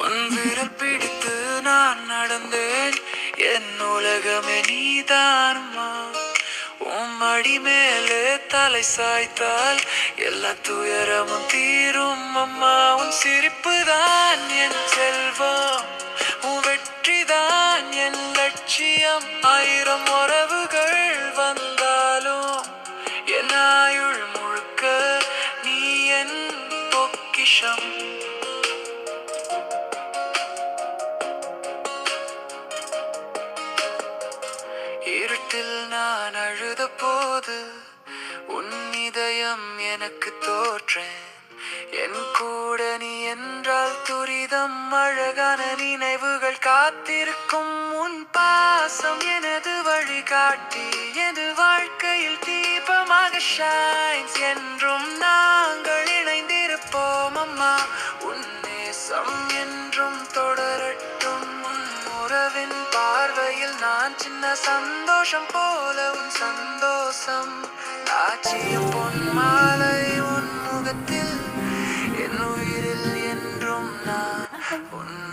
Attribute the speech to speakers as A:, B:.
A: உன் பிடித்து நான் நடந்தேன். என் உலகமே நீதான்மா உன் அடி மேலே தலை சாய்த்தால் எல்லா துயரமும் தீரும் அம்மா. உன் சிரிப்பு தான் என் செல்வம். உன் வெற்றி தான் என் லட்சியம். ஆயிரம் உறவுகள் வந்தாலும் என் ஆயுள் முழுக்க நீ என் பொக்கிஷம். இருட்டில் நான் அழுத போது உன் இதயம் எனக்கு தோற்றேன். என் கூட நீ என்றால் துரிதம் அழகான நினைவுகள் காத்திருக்கும் உன் பாசம் எனது வழிகாட்டி எனது வாழ்க்கையில் தீபமாக ஷைன்ஸ் என்றும் நாங்கள் உறவின் பார்வையில் நான் சின்ன சந்தோஷம் போல உன் சந்தோஷம். ஆட்சியும் பொன் மாலை உன் முகத்தில். என் உயிரில் என்றும் நான் உன்